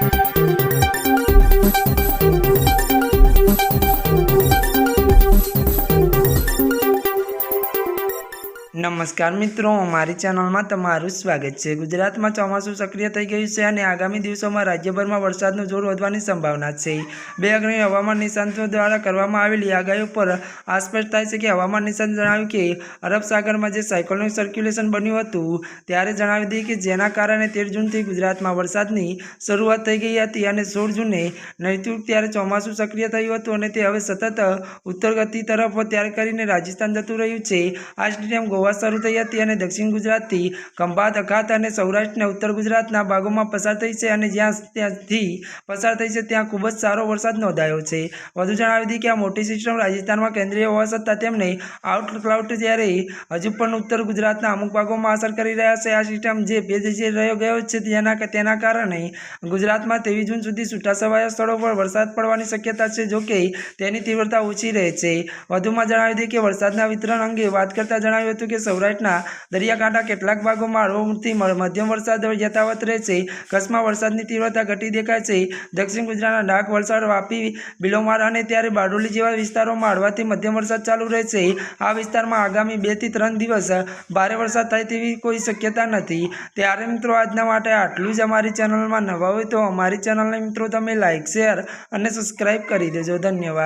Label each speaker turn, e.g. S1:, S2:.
S1: Thank you. નમસ્કાર મિત્રો, મારી ચેનલમાં તમારું સ્વાગત છે. ગુજરાતમાં ચોમાસું સક્રિય થઈ ગયું છે અને આગામી દિવસોમાં રાજ્યભરમાં વરસાદનું જોર વધવાની સંભાવના છે. બે અગ્રણી હવામાન નિષ્ણાતો દ્વારા કરવામાં આવેલી આગાહીઓ પર આસ્પષ્ટ થાય છે કે હવામાન નિષ્ણાત જણાવ્યું કે અરબ સાગરમાં જે સાયક્લોનિક સર્ક્યુલેશન બન્યું હતું, ત્યારે જણાવી દઈએ કે જેના કારણે તેર જૂનથી ગુજરાતમાં વરસાદની શરૂઆત થઈ ગઈ હતી અને સોળ જૂને નૈઋત્ય ત્યારે ચોમાસું સક્રિય થયું હતું અને તે હવે સતત ઉત્તર ગતિ તરફ, ત્યારે કરીને રાજસ્થાન જતું રહ્યું છે. આ સ્ટેડિયમ ગોવા શરૂ થઈ હતી અને દક્ષિણ ગુજરાતથી ખંભાત, અખાત અને સૌરાષ્ટ્રના ઉત્તર ગુજરાતના ભાગોમાં પસાર થઈ છે અને જ્યાં ત્યાંથી પસાર થઈ છે ત્યાં ખૂબ જ સારો વરસાદ નોંધાયો છે. વધુ જણાવી દીધી કે આ મોટી સિસ્ટમ રાજસ્થાનમાં કેન્દ્રીય હોવા છતાં તેમને આઉટ ક્લાઉડ જ્યારે હજુ પણ ઉત્તર ગુજરાતના અમુક ભાગોમાં અસર કરી રહ્યા છે. આ સિસ્ટમ જે ભેજ રહ્યો ગયો છે તેના તેના કારણે ગુજરાતમાં ત્રેવીસ જૂન સુધી છૂટાછવાયા સ્થળો પર વરસાદ પડવાની શક્યતા છે જોકે તેની તીવ્રતા ઓછી રહે છે. વધુમાં જણાવી દઈએ કે વરસાદના વિતરણ અંગે વાત કરતાં જણાવ્યું હતું કે સૌરાષ્ટ્રના દરિયાકાંઠા કેટલાક ભાગોમાં હળવોથી મધ્યમ વરસાદ યથાવત રહેશે. કચ્છમાં વરસાદની તીવ્રતા ઘટી દેખાય છે. દક્ષિણ ગુજરાતના ડાક વલસાડ, વાપી, બિલોમાર અને ત્યારે બારડોલી જેવા વિસ્તારોમાં હળવાથી મધ્યમ વરસાદ ચાલુ રહેશે. આ વિસ્તારમાં આગામી બેથી ત્રણ દિવસ ભારે વરસાદ થાય તેવી કોઈ શક્યતા નથી. ત્યારે મિત્રો આજના માટે આટલું જ અમારી ચેનલમાં નવા હોય તો અમારી ચેનલને મિત્રો તમે લાઇક શેર અને સબસ્ક્રાઈબ કરી દેજો. ધન્યવાદ.